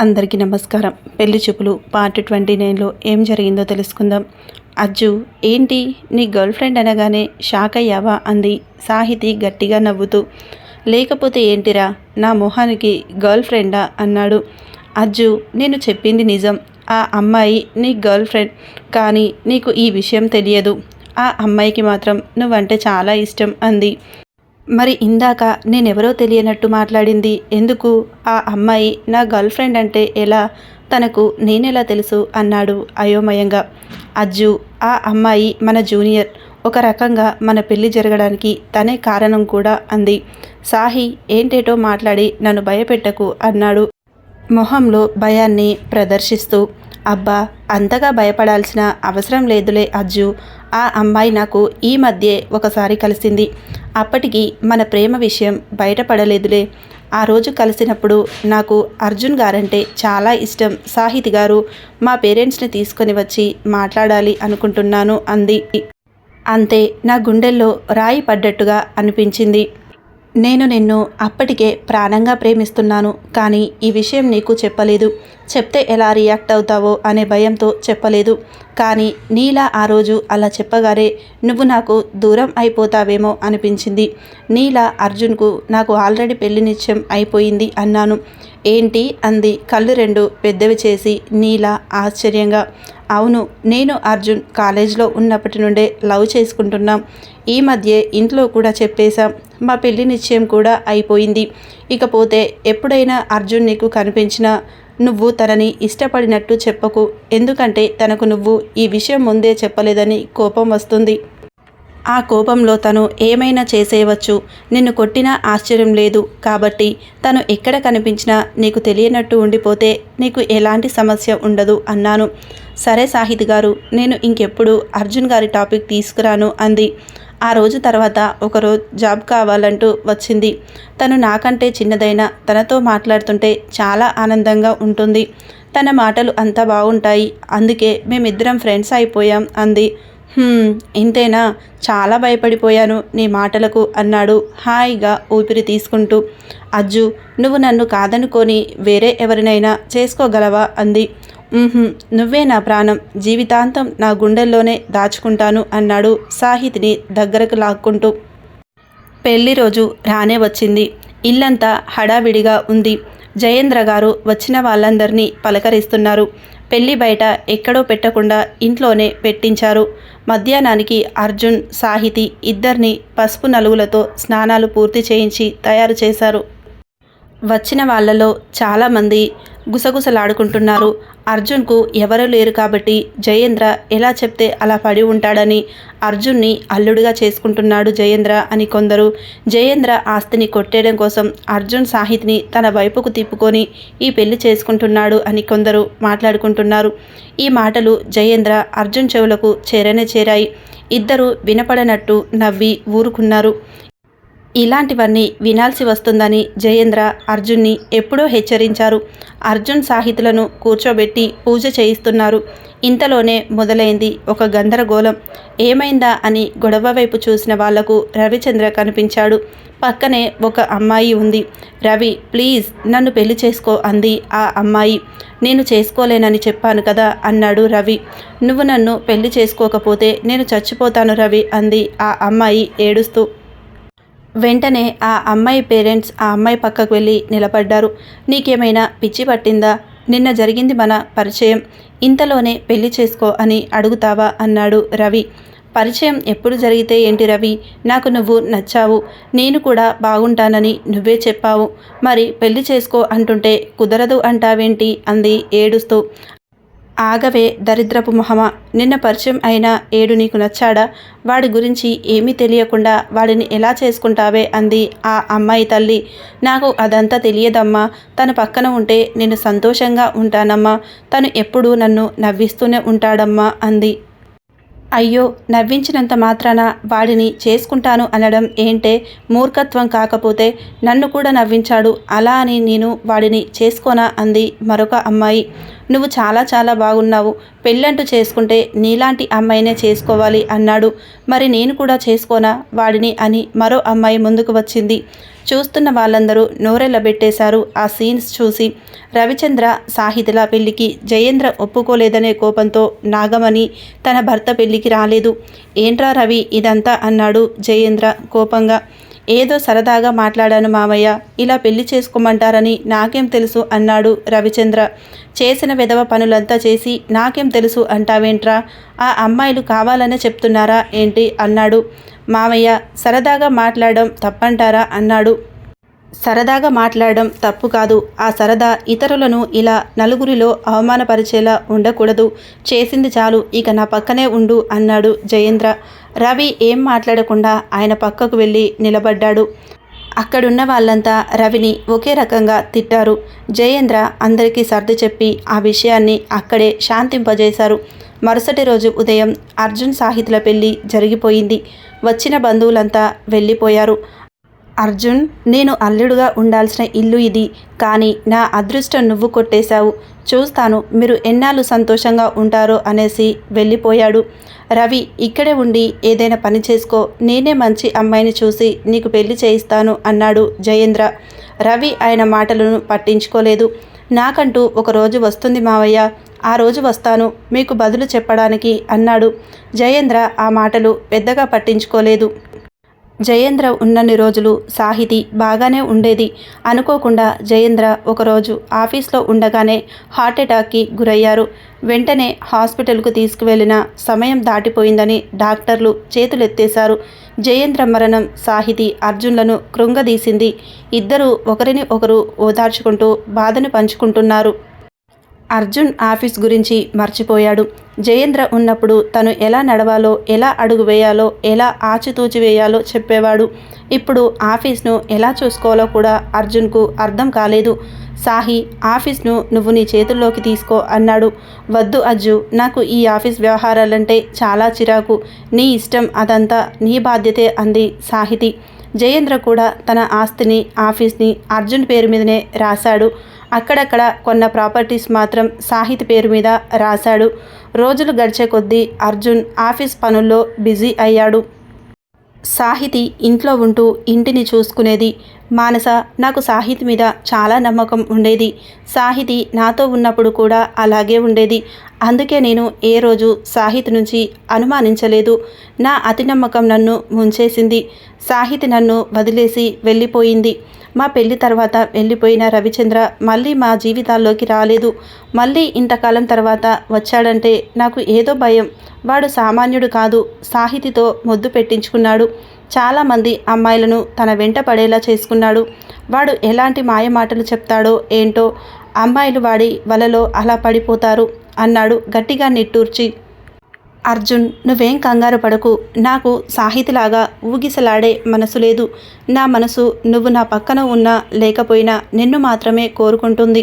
అందరికీ నమస్కారం. పెళ్ళి చూపులు పార్ట్ ట్వంటీ నైన్లో ఏం జరిగిందో తెలుసుకుందాం. అజ్జు ఏంటి? నీ గర్ల్ ఫ్రెండ్ అనగానే షాక్ అయ్యావా? అంది సాహితి గట్టిగా నవ్వుతూ. లేకపోతే ఏంటిరా? నా మొహానికి గర్ల్ ఫ్రెండా? అన్నాడు. అజ్జు నేను చెప్పింది నిజం. ఆ అమ్మాయి నీ గర్ల్ ఫ్రెండ్. కానీ నీకు ఈ విషయం తెలియదు. ఆ అమ్మాయికి మాత్రం నువ్వంటే చాలా ఇష్టం అంది. మరి ఇందాక నేనెవరో తెలియనట్టు మాట్లాడింది. ఎందుకు? ఆ అమ్మాయి నా గర్ల్ ఫ్రెండ్ అంటే ఎలా? తనకు నేనెలా తెలుసు? అన్నాడు అయోమయంగా. అజ్జు ఆ అమ్మాయి మన జూనియర్. ఒక రకంగా మన పెళ్ళి జరగడానికి తనే కారణం కూడా అంది. సాహి ఏంటేటో మాట్లాడి నన్ను భయపెట్టకు అన్నాడు మొహంలో భయాన్ని ప్రదర్శిస్తూ. అబ్బా అంతగా భయపడాల్సిన అవసరం లేదులే అజ్జు. ఆ అమ్మాయి నాకు ఈ మధ్యే ఒకసారి కలిసింది. అప్పటికి మన ప్రేమ విషయం బయటపడలేదులే. ఆ రోజు కలిసినప్పుడు నాకు అర్జున్ గారంటే చాలా ఇష్టం. సాహితి గారు మా పేరెంట్స్ని తీసుకొని వచ్చి మాట్లాడాలి అనుకుంటున్నాను అంది. అంతే నా గుండెల్లో రాయి పడ్డట్టుగా అనిపించింది. నేను నిన్ను అప్పటికే ప్రాణంగా ప్రేమిస్తున్నాను కానీ ఈ విషయం నీకు చెప్పలేదు. చెప్తే ఎలా రియాక్ట్ అవుతావో అనే భయంతో చెప్పలేదు. కానీ నీలా ఆ రోజు అలా చెప్పగానే నువ్వు నాకు దూరం అయిపోతావేమో అనిపించింది. నీలా అర్జున్కు నాకు ఆల్రెడీ పెళ్ళి నిశ్చయం అయిపోయింది అన్నాను. ఏంటి అంది కళ్ళు రెండు పెద్దవి చేసి నీలా ఆశ్చర్యంగా. అవును నేను అర్జున్ కాలేజ్లో ఉన్నప్పటి నుండే లవ్ చేసుకుంటున్నాం. ఈ మధ్య ఇంట్లో కూడా చెప్పేశాం. మా పెళ్ళి నిశ్చయం కూడా అయిపోయింది. ఇకపోతే ఎప్పుడైనా అర్జున్ నీకు కనిపించినా నువ్వు తనని ఇష్టపడినట్టు చెప్పకు. ఎందుకంటే తనకు నువ్వు ఈ విషయం ముందే చెప్పలేదని కోపం వస్తుంది. ఆ కోపంలో తను ఏమైనా చేసేయవచ్చు. నిన్ను కొట్టినా ఆశ్చర్యం లేదు. కాబట్టి తను ఎక్కడ కనిపించినా నీకు తెలియనట్టు ఉండిపోతే నీకు ఎలాంటి సమస్య ఉండదు అన్నాను. సరే సాహితి గారు నేను ఇంకెప్పుడు అర్జున్ గారి టాపిక్ తీసుకురాను అంది. ఆ రోజు తర్వాత ఒకరోజు జాబ్ కావాలంటూ వచ్చింది. తను నాకంటే చిన్నదైన తనతో మాట్లాడుతుంటే చాలా ఆనందంగా ఉంటుంది. తన మాటలు అంతా బాగుంటాయి. అందుకే మేమిద్దరం ఫ్రెండ్స్ అయిపోయాం అంది. ఇంతేనా? చాలా భయపడిపోయాను నీ మాటలకు అన్నాడు హాయిగా ఊపిరి తీసుకుంటూ. అజ్జు నువ్వు నన్ను కాదనుకొని వేరే ఎవరినైనా చేసుకోగలవా? అంది. నువ్వే నా ప్రాణం జీవితాంతం నా గుండెల్లోనే దాచుకుంటాను అన్నాడు సాహితిని దగ్గరకు లాక్కుంటూ. పెళ్ళి రోజు రానే వచ్చింది. ఇల్లంతా హడావిడిగా ఉంది. జయేంద్ర గారు వచ్చిన వాళ్ళందరినీ పలకరిస్తున్నారు. పెళ్ళి బయట ఎక్కడో పెట్టకుండా ఇంట్లోనే పెట్టించారు. మధ్యాహ్నానికి అర్జున్ సాహితి ఇద్దరిని పసుపు నలుగులతో స్నానాలు పూర్తి చేయించి తయారు చేశారు. వచ్చిన వాళ్ళలో చాలామంది గుసగుసలాడుకుంటున్నారు. అర్జున్కు ఎవరూ లేరు కాబట్టి జయేంద్ర ఎలా చెప్తే అలా పడి ఉంటాడని అర్జున్ని అల్లుడిగా చేసుకుంటున్నాడు జయేంద్ర అని కొందరు. జయేంద్ర ఆస్తిని కొట్టేయడం కోసం అర్జున్ సాహితిని తన వైపుకు తిప్పుకొని ఈ పెళ్ళి చేసుకుంటున్నాడు అని కొందరు మాట్లాడుకుంటున్నారు. ఈ మాటలు జయేంద్ర అర్జున్ చెవులకు చేరనే చేరాయి. ఇద్దరు వినపడనట్టు నవ్వి ఊరుకున్నారు. ఇలాంటివన్నీ వినాల్సి వస్తుందని జయేంద్ర అర్జున్ని ఎప్పుడో హెచ్చరించారు. అర్జున్ సాహితులను కూర్చోబెట్టి పూజ చేయిస్తున్నారు. ఇంతలోనే మొదలైంది ఒక గందరగోళం. ఏమైందా అని గొడవ వైపు చూసిన వాళ్ళకు రవిచంద్ర కనిపించాడు. పక్కనే ఒక అమ్మాయి ఉంది. రవి ప్లీజ్ నన్ను పెళ్ళి చేసుకో అంది ఆ అమ్మాయి. నేను చేసుకోలేనని చెప్పాను కదా అన్నాడు రవి. నువ్వు నన్ను పెళ్ళి చేసుకోకపోతే నేను చచ్చిపోతాను రవి అంది ఆ అమ్మాయి ఏడుస్తూ. వెంటనే ఆ అమ్మాయి పేరెంట్స్ ఆ అమ్మాయి పక్కకు వెళ్ళి నిలబడ్డారు. నీకేమైనా పిచ్చి పట్టిందా? నిన్న జరిగింది మన పరిచయం. ఇంతలోనే పెళ్ళి చేసుకో అని అడుగుతావా? అన్నాడు రవి. పరిచయం ఎప్పుడు జరిగితే ఏంటి రవి? నాకు నువ్వు నచ్చావు. నేను కూడా బాగుంటానని నువ్వే చెప్పావు. మరి పెళ్ళి చేసుకో అంటుంటే కుదరదు అంటావేంటి? అంది ఏడుస్తూ. ఆగవే దరిద్రపు మొహమ. నిన్న పరిచయం అయిన ఏడు నీకు నచ్చాడా? వాడి గురించి ఏమీ తెలియకుండా వాడిని ఎలా చేసుకుంటావే అంది ఆ అమ్మాయి తల్లి. నాకు అదంతా తెలియదమ్మా. తన పక్కన ఉంటే నేను సంతోషంగా ఉంటానమ్మా. తను ఎప్పుడూ నన్ను నవ్విస్తూనే ఉంటాడమ్మా అంది. అయ్యో నవ్వించినంత మాత్రాన వాడిని చేసుకుంటాను అనడం ఏంటే? మూర్ఖత్వం కాకపోతే నన్ను కూడా నవ్వించాడు. అలా అని నేను వాడిని చేసుకోనా అంది మరొక అమ్మాయి. నువ్వు చాలా చాలా బాగున్నావు. పెళ్ళంటూ చేసుకుంటే నీలాంటి అమ్మాయినే చేసుకోవాలి అన్నాడు. మరి నేను కూడా చేసుకోనా? వాడిని అని మరో అమ్మాయి ముందుకు వచ్చింది. చూస్తున్న వాళ్ళందరూ నోరెళ్ళబెట్టేశారు ఆ సీన్స్ చూసి. రవిచంద్ర సాహితుల పెళ్ళికి జయేంద్ర ఒప్పుకోలేదనే కోపంతో నాగమణి తన భర్త పెళ్ళికి రాలేదు. ఏంట్రా రవి ఇదంతా? అన్నాడు జయేంద్ర కోపంగా. ఏదో సరదాగా మాట్లాడాను మామయ్య. ఇలా పెళ్ళి చేసుకోమంటారని నాకేం తెలుసు అన్నాడు రవిచంద్ర. చేసిన విధవ పనులంతా చేసి నాకేం తెలుసు అంటావేంట్రా? ఆ అమ్మాయిలు కావాలనే చెప్తున్నారా ఏంటి? అన్నాడు. మామయ్య సరదాగా మాట్లాడడం తప్పంటారా? అన్నాడు. సరదాగా మాట్లాడడం తప్పు కాదు. ఆ సరదా ఇతరులను ఇలా నలుగురిలో అవమానపరిచేలా ఉండకూడదు. చేసింది చాలు ఇక నా పక్కనే ఉండు అన్నాడు జయేంద్ర. రవి ఏం మాట్లాడకుండా ఆయన పక్కకు వెళ్ళి నిలబడ్డాడు. అక్కడున్న వాళ్ళంతా రవిని ఒకే రకంగా తిట్టారు. జయేంద్ర అందరికీ సర్ది చెప్పి ఆ విషయాన్ని అక్కడే శాంతింపజేశారు. మరుసటి రోజు ఉదయం అర్జున్ సాహితుల పెళ్ళి జరిగిపోయింది. వచ్చిన బంధువులంతా వెళ్ళిపోయారు. అర్జున్ నేను అల్లుడుగా ఉండాల్సిన ఇల్లు ఇది. కానీ నా అదృష్టం నువ్వు కొట్టేశావు. చూస్తాను మీరు ఎన్నాళ్ళు సంతోషంగా ఉంటారో అనేసి వెళ్ళిపోయాడు. రవి ఇక్కడే ఉండి ఏదైనా పని చేసుకో. నేనే మంచి అమ్మాయిని చూసి నీకు పెళ్ళి చేయిస్తాను అన్నాడు జయేంద్ర. రవి ఆయన మాటలను పట్టించుకోలేదు. నాకంటూ ఒక రోజు వస్తుంది మావయ్య. ఆ రోజు వస్తాను మీకు బదులు చెప్పడానికి అన్నాడు. జయేంద్ర ఆ మాటలు పెద్దగా పట్టించుకోలేదు. జయేంద్ర ఉన్నన్ని రోజులు సాహితి బాగానే ఉండేది. అనుకోకుండా జయేంద్ర ఒకరోజు ఆఫీస్లో ఉండగానే హార్ట్అటాక్కి గురయ్యారు. వెంటనే హాస్పిటల్కు తీసుకువెళ్ళిన సమయం దాటిపోయిందని డాక్టర్లు చేతులెత్తేశారు. జయేంద్ర మరణం సాహితి అర్జున్లను కృంగదీసింది. ఇద్దరూ ఒకరిని ఒకరు ఓదార్చుకుంటూ బాధను పంచుకుంటున్నారు. అర్జున్ ఆఫీస్ గురించి మర్చిపోయాడు. జయేంద్ర ఉన్నప్పుడు తను ఎలా నడవాలో ఎలా అడుగు వేయాలో ఎలా ఆచితూచి వేయాలో చెప్పేవాడు. ఇప్పుడు ఆఫీస్ను ఎలా చూసుకోవాలో కూడా అర్జున్కు అర్థం కాలేదు. సాహి ఆఫీస్ను నువ్వు నీ చేతుల్లోకి తీసుకో అన్నాడు. వద్దు అజ్జు నాకు ఈ ఆఫీస్ వ్యవహారాలంటే చాలా చిరాకు. నీ ఇష్టం అదంతా నీ బాధ్యతే అంది సాహితి. జయేంద్ర కూడా తన ఆస్తిని ఆఫీస్ని అర్జున్ పేరు మీదనే రాశాడు. అక్కడక్కడ కొన్న ప్రాపర్టీస్ మాత్రం సాహిత్ పేరు మీద రాశాడు. రోజులు గడిచే కొద్దీ అర్జున్ ఆఫీస్ పనుల్లో బిజీ అయ్యాడు. సాహితి ఇంట్లో ఉంటూ ఇంటిని చూసుకునేది మానస నాకు సాహితి మీద చాలా నమ్మకం ఉండేది. సాహితి నాతో ఉన్నప్పుడు కూడా అలాగే ఉండేది. అందుకే నేను ఏ రోజు సాహితి నుంచి అనుమానించలేదు. నా అతి నమ్మకం నన్ను ముంచేసింది. సాహితి నన్ను వదిలేసి వెళ్ళిపోయింది. మా పెళ్ళి తర్వాత వెళ్ళిపోయిన రవిచంద్ర మళ్ళీ మా జీవితాల్లోకి రాలేదు. మళ్ళీ ఇంతకాలం తర్వాత వచ్చాడంటే నాకు ఏదో భయం. వాడు సామాన్యుడు కాదు. సాహితితో మొద్దు పెట్టించుకున్నాడు. చాలామంది అమ్మాయిలను తన వెంట పడేలా చేసుకున్నాడు. వాడు ఎలాంటి మాయమాటలు చెప్తాడో ఏంటో అమ్మాయిలు వాడి వలలో అలా పడిపోతారు అన్నాడు గట్టిగా నిట్టూర్చి. అర్జున్ నువ్వేం కంగారు పడకు. నాకు సాహితిలాగా ఊగిసలాడే మనసు లేదు. నా మనసు నువ్వు నా పక్కన ఉన్నా లేకపోయినా నిన్ను మాత్రమే కోరుకుంటుంది.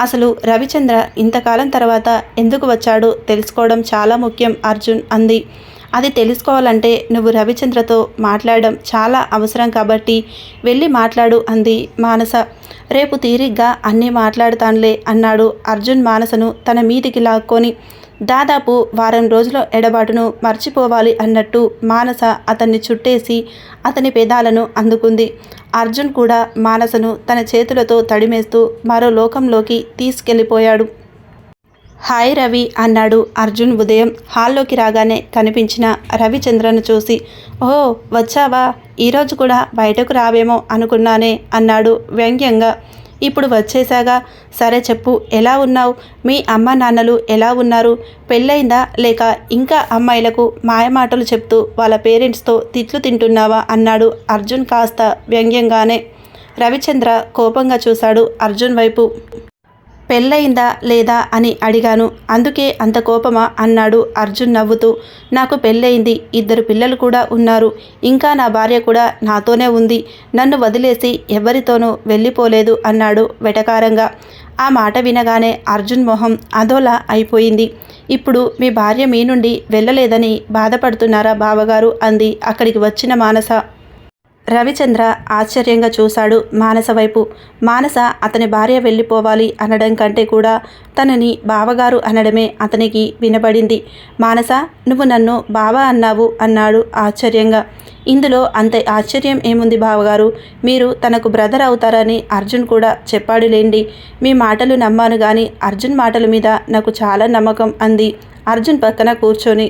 అసలు రవిచంద్ర ఇంతకాలం తర్వాత ఎందుకు వచ్చాడో తెలుసుకోవడం చాలా ముఖ్యం అర్జున్ అంది. అది తెలుసుకోవాలంటే నువ్వు రవిచంద్రతో మాట్లాడడం చాలా అవసరం కాబట్టి వెళ్ళి మాట్లాడు అంది మానస. రేపు తీరిగ్గా అన్నీ మాట్లాడతానులే అన్నాడు అర్జున్ మానసను తన మీదికి లాక్కొని. దాదాపు వారం రోజుల ఎడబాటును మర్చిపోవాలి అన్నట్టు మానస అతన్ని చుట్టేసి అతని పెదాలను అందుకుంది. అర్జున్ కూడా మానసను తన చేతులతో తడిమేస్తూ మరో లోకంలోకి తీసుకెళ్ళిపోయాడు. హాయ్ రవి అన్నాడు అర్జున్ ఉదయం. హాల్లోకి రాగానే కనిపించిన రవిచంద్రను చూసి ఓ వచ్చావా? ఈరోజు కూడా బయటకు రావేమో అనుకున్నానే అన్నాడు వ్యంగ్యంగా. ఇప్పుడు వచ్చేసాగా సరే చెప్పు ఎలా ఉన్నావు? మీ అమ్మ నాన్నలు ఎలా ఉన్నారు? పెళ్ళైందా లేక ఇంకా అమ్మాయిలకు మాయమాటలు చెప్తూ వాళ్ళ పేరెంట్స్తో తిట్లు తింటున్నావా అన్నాడు అర్జున్ కాస్త వ్యంగ్యంగానే. రవిచంద్ర కోపంగా చూశాడు అర్జున్ వైపు. పెళ్ళయిందా లేదా అని అడిగాను. అందుకే అంత కోపమా? అన్నాడు అర్జున్ నవ్వుతూ. నాకు పెళ్ళయింది. ఇద్దరు పిల్లలు కూడా ఉన్నారు. ఇంకా నా భార్య కూడా నాతోనే ఉంది. నన్ను వదిలేసి ఎవరితోనూ వెళ్ళిపోలేదు అన్నాడు వెటకారంగా. ఆ మాట వినగానే అర్జున్ మొహం అదోలా అయిపోయింది. ఇప్పుడు మీ భార్య మీ నుండి వెళ్ళలేదని బాధపడుతున్నారా బావగారు? అంది. అక్కడికి వచ్చిన మానస. రవిచంద్ర ఆశ్చర్యంగా చూశాడు మానస వైపు. మానస అతని భార్య వెళ్ళిపోవాలి అనడం కంటే కూడా తనని బావగారు అనడమే అతనికి వినబడింది. మానస నువ్వు నన్ను బావా అన్నావు అన్నాడు ఆశ్చర్యంగా. ఇందులో అంత ఆశ్చర్యం ఏముంది బావగారు? మీరు తనకు బ్రదర్ అవుతారని అర్జున్ కూడా చెప్పాడులేండి మీ మాటలు నమ్మాను కానీ అర్జున్ మాటల మీద నాకు చాలా నమ్మకం అంది. అర్జున్ పక్కన కూర్చొని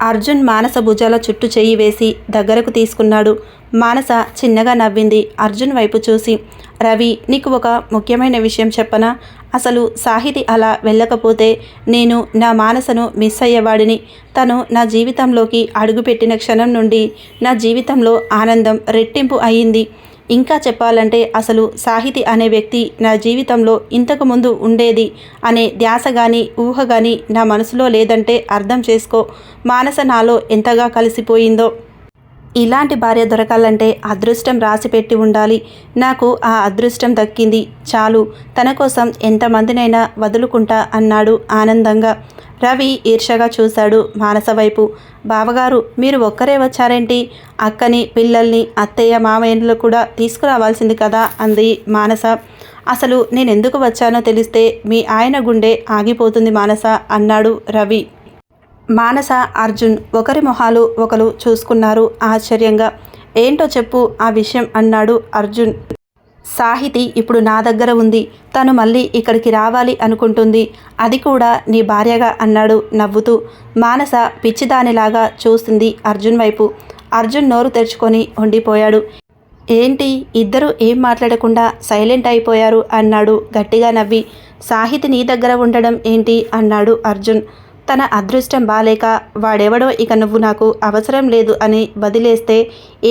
అర్జున్ మానస భుజాల చుట్టూ చెయ్యి వేసి దగ్గరకు తీసుకున్నాడు. మానస చిన్నగా నవ్వింది. అర్జున్ వైపు చూసి రవి నీకు ఒక ముఖ్యమైన విషయం చెప్పనా? అసలు సాహితి అలా వెళ్ళకపోతే నేను నా మానసను మిస్ అయ్యేవాడిని. తను నా జీవితంలోకి అడుగుపెట్టిన క్షణం నుండి నా జీవితంలో ఆనందం రెట్టింపు అయ్యింది. ఇంకా చెప్పాలంటే అసలు సాహితి అనే వ్యక్తి నా జీవితంలో ఇంతకుముందు ఉండేది అనే ధ్యాస కానీ ఊహ కానీ నా మనసులో లేదంటే అర్థం చేసుకో మానస నాలో ఎంతగా కలిసిపోయిందో. ఇలాంటి భార్య దొరకాలంటే అదృష్టం రాసిపెట్టి ఉండాలి. నాకు ఆ అదృష్టం దక్కింది. చాలు తన కోసం ఎంతమందినైనా వదులుకుంటా అన్నాడు ఆనందంగా. రవి ఈర్షగా చూశాడు మానస వైపు. బావగారు మీరు ఒక్కరే వచ్చారేంటి? అక్కని పిల్లల్ని అత్తయ్య మామయ్యలు కూడా తీసుకురావాల్సింది కదా అంది మానస. అసలు నేను ఎందుకు వచ్చానో తెలిస్తే మీ ఆయన గుండె ఆగిపోతుంది మానస అన్నాడు రవి. మానస అర్జున్ ఒకరి మొహాలు ఒకరు చూసుకున్నారు ఆశ్చర్యంగా. ఏంటో చెప్పు ఆ విషయం అన్నాడు అర్జున్. సాహితి ఇప్పుడు నా దగ్గర ఉంది. తను మళ్ళీ ఇక్కడికి రావాలి అనుకుంటుంది. అది కూడా నీ భార్యగా అన్నాడు నవ్వుతూ. మానస పిచ్చిదానిలాగా చూస్తుంది అర్జున్ వైపు. అర్జున్ నోరు తెరుచుకొని ఉండిపోయాడు. ఏంటి ఇద్దరు ఏం మాట్లాడకుండా సైలెంట్ అయిపోయారు? అన్నాడు గట్టిగా నవ్వి. సాహితి నీ దగ్గర ఉండడం ఏంటి? అన్నాడు అర్జున్. తన అదృష్టం బాలేక వాడెవడో ఇక నువ్వు నాకు అవసరం లేదు అని వదిలేస్తే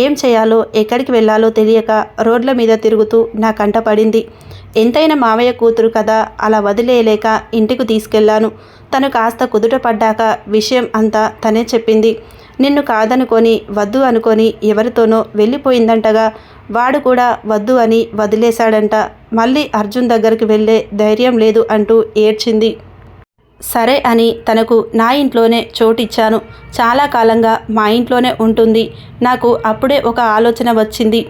ఏం చేయాలో ఎక్కడికి వెళ్ళాలో తెలియక రోడ్ల మీద తిరుగుతూ నా కంట పడింది. ఎంతైనా మావయ్య కూతురు కదా అలా వదిలేయలేక ఇంటికి తీసుకెళ్ళాను. తను కాస్త కుదుట పడ్డాక విషయం అంతా తనే చెప్పింది. నిన్ను కాదనుకొని వద్దు అనుకొని ఎవరితోనో వెళ్ళిపోయిందంటగా వాడు కూడా వద్దు అని వదిలేశాడంట. మళ్ళీ అర్జున్ దగ్గరికి వెళ్ళే ధైర్యం లేదు అంటూ ఏడ్చింది. సరే అని తనకు నా ఇంట్లోనే చోటిచ్చాను. చాలా కాలంగా మా ఇంట్లోనే ఉంటుంది. నాకు అప్పుడే ఒక ఆలోచన వచ్చింది.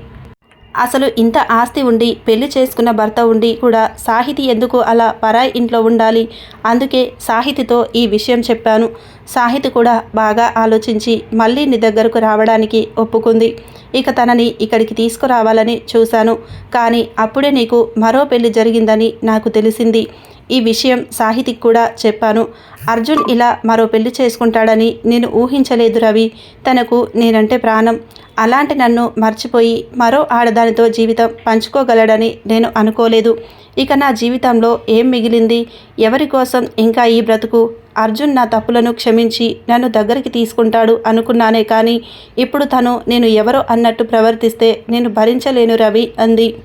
అసలు ఇంత ఆస్తి ఉండి పెళ్ళి చేసుకున్న భర్త ఉండి కూడా సాహితి ఎందుకు అలా పరాయి ఇంట్లో ఉండాలి? అందుకే సాహితితో ఈ విషయం చెప్పాను. సాహితి కూడా బాగా ఆలోచించి మళ్ళీ నీ దగ్గరకు రావడానికి ఒప్పుకుంది. ఇక తనని ఇక్కడికి తీసుకురావాలని చూశాను. కానీ అప్పుడే నీకు మరో పెళ్ళి జరిగిందని నాకు తెలిసింది. ఈ విషయం సాహితికి కూడా చెప్పాను. అర్జున్ ఇలా మరో పెళ్ళి చేసుకుంటాడని నేను ఊహించలేదు రవి. తనకు నేనంటే ప్రాణం. అలాంటి నన్ను మర్చిపోయి మరో ఆడదానితో జీవితం పంచుకోగలడని నేను అనుకోలేదు. ఇక నా జీవితంలో ఏం మిగిలింది? ఎవరి కోసం ఇంకా ఈ బ్రతుకు? అర్జున్ నా తప్పులను క్షమించి నన్ను దగ్గరికి తీసుకుంటాడు అనుకున్నానే కానీ ఇప్పుడు తను నేను ఎవరో అన్నట్టు ప్రవర్తిస్తే నేను భరించలేను రవి అంది.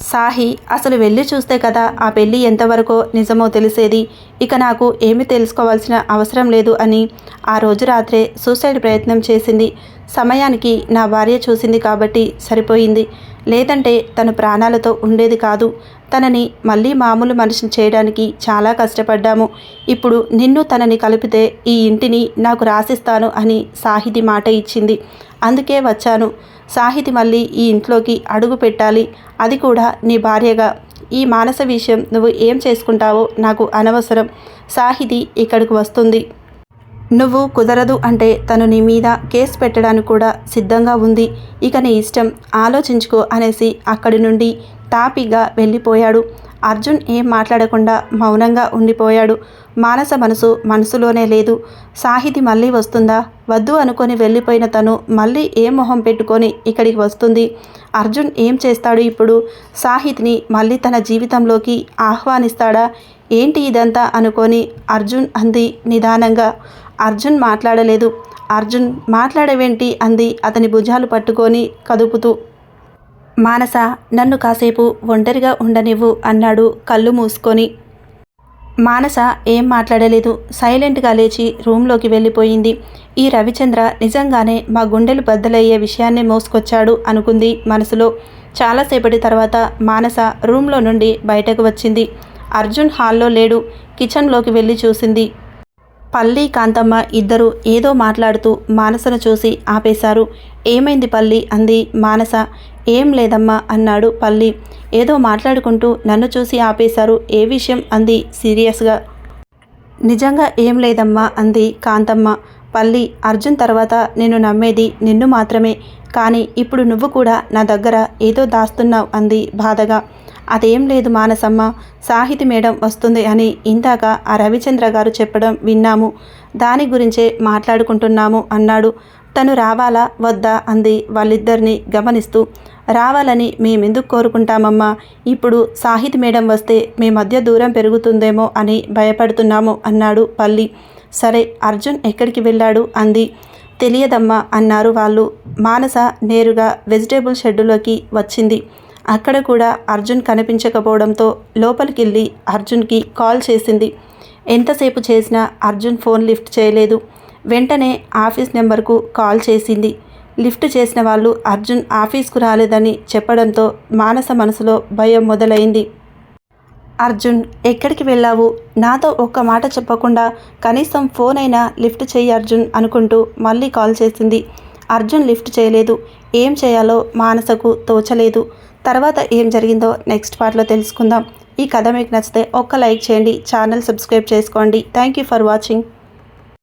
సాహి అసలు వెళ్ళి చూస్తే కదా ఆ పెళ్ళి ఎంతవరకో నిజమో తెలిసేది. ఇక నాకు ఏమి తెలుసుకోవాల్సిన అవసరం లేదు అని ఆ రోజు రాత్రే సూసైడ్ ప్రయత్నం చేసింది. సమయానికి నా భార్య చూసింది కాబట్టి సరిపోయింది. లేదంటే తను ప్రాణాలతో ఉండేది కాదు. తనని మళ్ళీ మామూలు మనిషిని చేయడానికి చాలా కష్టపడ్డాము. ఇప్పుడు నిన్ను తనని కలిపితే ఈ ఇంటిని నాకు రాసిస్తాను అని సాహిది మాట ఇచ్చింది. అందుకే వచ్చాను. సాహితి మళ్ళీ ఈ ఇంట్లోకి అడుగు పెట్టాలి. అది కూడా నీ భార్యగా. ఈ మానస విషయం నువ్వు ఏం చేసుకుంటావో నాకు అనవసరం. సాహితి ఇక్కడికి వస్తుంది. నువ్వు కుదరదు అంటే తను నీ మీద కేసు పెట్టడానికి కూడా సిద్ధంగా ఉంది. ఇక నీ ఇష్టం ఆలోచించుకో అనేసి అక్కడి నుండి తాపిగా వెళ్ళిపోయాడు. అర్జున్ ఏం మాట్లాడకుండా మౌనంగా ఉండిపోయాడు. మానస మనసు మనసులోనే లేదు. సాహితి మళ్ళీ వస్తుందా? వద్దు అనుకొని వెళ్ళిపోయిన తను మళ్ళీ ఏ మొహం పెట్టుకొని ఇక్కడికి వస్తుంది? అర్జున్ ఏం చేస్తాడు ఇప్పుడు? సాహితిని మళ్ళీ తన జీవితంలోకి ఆహ్వానిస్తాడా? ఏంటి ఇదంతా అనుకొని అర్జున్ అంది నిదానంగా. అర్జున్ మాట్లాడలేదు. అర్జున్ మాట్లాడవేంటి అంది అతని భుజాలు పట్టుకొని కదుపుతూ. మానస నన్ను కాసేపు ఒంటరిగా ఉండనివ్వు అన్నాడు కళ్ళు మూసుకొని. మానస ఏం మాట్లాడలేదు. సైలెంట్గా లేచి రూమ్లోకి వెళ్ళిపోయింది. ఈ రవిచంద్ర నిజంగానే మా గుండెలు బద్దలయ్యే విషయాన్ని మోసుకొచ్చాడు అనుకుంది మనసులో. చాలాసేపటి తర్వాత మానస రూమ్లో నుండి బయటకు వచ్చింది. అర్జున్ హాల్లో లేడు. కిచెన్లోకి వెళ్ళి చూసింది. పల్లి కాంతమ్మ ఇద్దరు ఏదో మాట్లాడుతూ మానసను చూసి ఆపేశారు. ఏమైంది పల్లి? అంది మానస. ఏం లేదమ్మా అన్నాడు పల్లి. ఏదో మాట్లాడుకుంటూ నన్ను చూసి ఆపేశారు. ఏ విషయం? అంది సీరియస్గా. నిజంగా ఏం లేదమ్మా అంది కాంతమ్మ. పల్లి అర్జున్ తర్వాత నేను నమ్మేది నిన్ను మాత్రమే. కానీ ఇప్పుడు నువ్వు కూడా నా దగ్గర ఏదో దాస్తున్నావు అంది బాధగా. అదేం లేదు మానసమ్మ. సాహితి మేడం వస్తుంది అని ఇందాక ఆ రవిచంద్ర గారు చెప్పడం విన్నాము. దాని గురించే మాట్లాడుకుంటున్నాము అన్నాడు. తను రావాలా? వద్దా? అంది వాళ్ళిద్దరిని గమనిస్తూ. రావాలని మేమెందుకు కోరుకుంటామమ్మా? ఇప్పుడు సాహితి మేడం వస్తే మీ మధ్య దూరం పెరుగుతుందేమో అని భయపడుతున్నాము అన్నాడు పల్లి. సరే అర్జున్ ఎక్కడికి వెళ్ళాడు? అంది. తెలియదమ్మా అన్నారు వాళ్ళు. మానస నేరుగా వెజిటేబుల్ షెడ్డులోకి వచ్చింది. అక్కడ కూడా అర్జున్ కనిపించకపోవడంతో లోపలికి వెళ్ళి అర్జున్కి కాల్ చేసింది. ఎంతసేపు చేసినా అర్జున్ ఫోన్ లిఫ్ట్ చేయలేదు. వెంటనే ఆఫీస్ నెంబర్కు కాల్ చేసింది. లిఫ్ట్ చేసిన వాళ్ళు అర్జున్ ఆఫీస్కు రాలేదని చెప్పడంతో మానస మనసులో భయం మొదలైంది. అర్జున్ ఎక్కడికి వెళ్ళావు? నాతో ఒక్క మాట చెప్పకుండా కనీసం ఫోన్ అయినా లిఫ్ట్ చేయి అర్జున్ అనుకుంటూ మళ్ళీ కాల్ చేసింది. అర్జున్ లిఫ్ట్ చేయలేదు. ఏం చేయాలో మానసకు తోచలేదు. తర్వాత ఏం జరిగిందో నెక్స్ట్ పార్ట్లో తెలుసుకుందాం. ఈ కథ మీకు నచ్చితే ఒక్క లైక్ చేయండి ఛానల్ సబ్స్క్రైబ్ చేసుకోండి. Thank you for watching